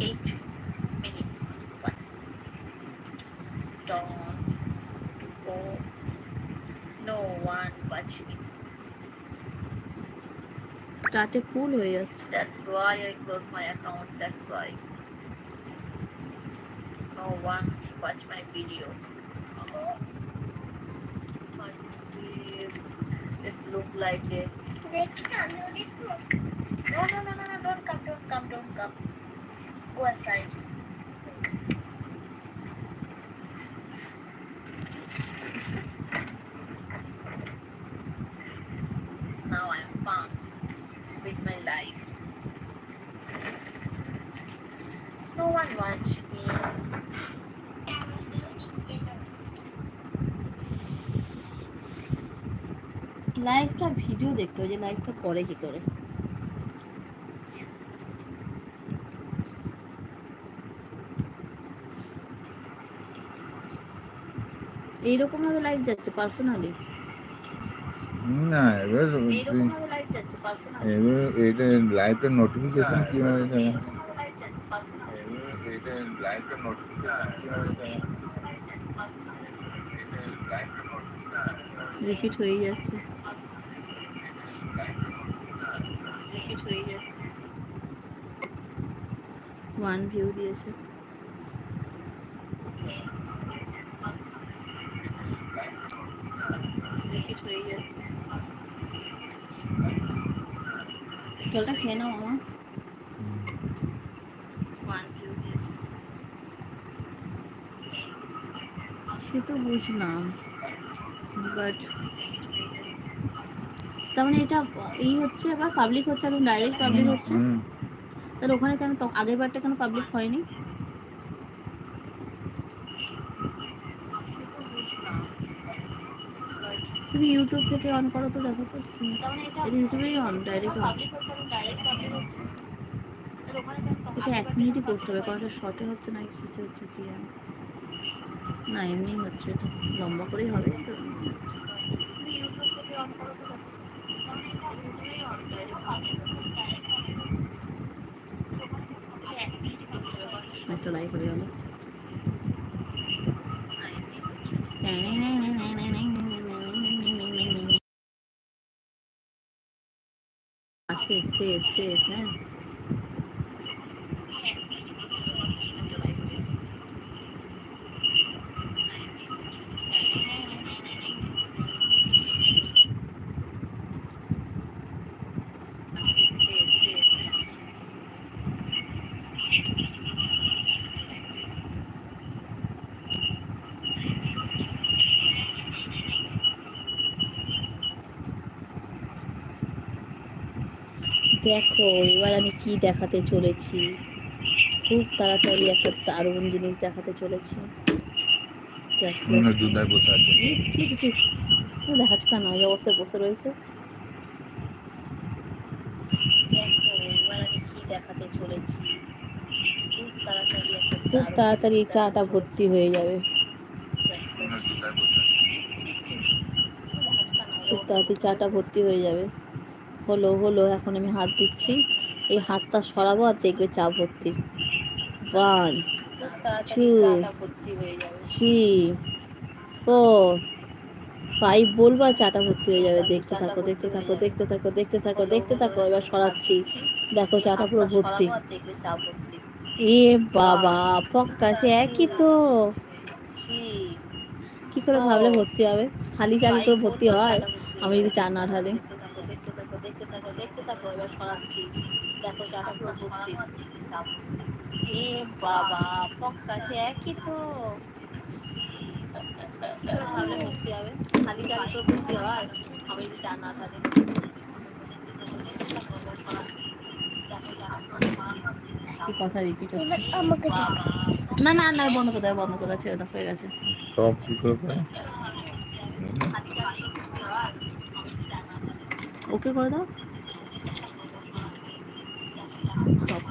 eight minutes. What is this? Dawn to go. No one watching. স্টার্টে ফুল হয়ে যাচ্ছে That's why I close my account. That's why. No one watch my video. But it look like a No, no, no, no, no, don't come, don't come, don't come. Go aside. Now I am fun with my life. No one watch me. লাইভটা video দেখতে হবে যে লাইভটা করে কি করে এইরকম ভাবে লাইভ যাচ্ছে পার্সোনালি না এবার এবার এটা লাইভটা নোটিফিকেশন এবার এটা লাইভটা নোটিফিকেশন হয়ে যাচ্ছে। রিপিট হয়ে যাচ্ছে। ওয়ান ভিউ দিয়েছে রিপিট হয়ে যাচ্ছে জলটা খেয়ে নাও আমার সে তো বুঝলাম বাট তার মানে এটা এই হচ্ছে আবার পাবলিক হচ্ছে এখন ডাইরেক্ট পাবলিক হচ্ছে। তাহলে ওখানে কেন তো আগের বারটা কেন পাবলিক হয়নি? তুমি ইউটিউব থেকে অন করো তো দেখো তো। তার ইউটিউবেই অন ডাইরেক্ট অন পাবলিক হচ্ছে এখন ডাইরেক্ট পাবলিক হচ্ছে তাহলে ওখানে কেন তো এটা এক মিনিটই পোস্ট হবে কারণ শর্টে হচ্ছে না কিসে হচ্ছে কি জানি। না এমনি হচ্ছে লম্বা করেই হবে। তো তুমি ইউটিউব থেকে অন করো তো দেখো তার মানে এটা ইউটিউবেই অন ডাইরেক্ট পাবলিক হচ্ছে ডাইরেক্ট পাবলিক হচ্ছে তাহলে ওখানে কেন তো এক মিনিটই পোস্ট হবে কারণ একটা লাইক হয়ে গেল আছে শেষ শেষ হ্যাঁ দেখো এবার আমি কি দেখাতে চলেছি? খুব তাড়াতাড়ি একটা দারুণ জিনিস দেখাতে চলেছি। দেখাচ্ছ কেন? এই অবস্থায় বসে রয়েছে? দেখো এবার আমি কি দেখাতে চলেছি? খুব তাড়াতাড়ি চাটা ভর্তি হয়ে যাবে। খুব তাড়াতাড়ি চাটা ভর্তি হয়ে যাবে। হলো হলো এখন আমি হাত দিচ্ছি। এই হাতটা সরাবো আর দেখবে চা ভর্তি। One two three four five বলব আর চাটা ভর্তি হয়ে যাবে। দেখতে থাকো দেখতে থাকো দেখতে থাকো দেখতে থাকো দেখতে থাকো। এবার সরাচ্ছি। দেখো চাটা পুরো ভর্তি। এ বাবা পক্কা সে একই তো। কি করে ভাবলে ভর্তি হবে? খালি চা কি করে ভর্তি হয়? আমি যদি চা না ঢালি। এ বাবা পক্কা সে একই তো। কি ভাবলে ভর্তি হবে? খালি চা কি করে ভর্তি হয়? আমি যদি চা না ঢালি। কি কথা রিপিট হচ্ছে? না না না বন্ধ করে বন্ধ করে ছেড়ে দাও হয়ে গেছে। সব কি করে? ওকে করে দাও। স্টপ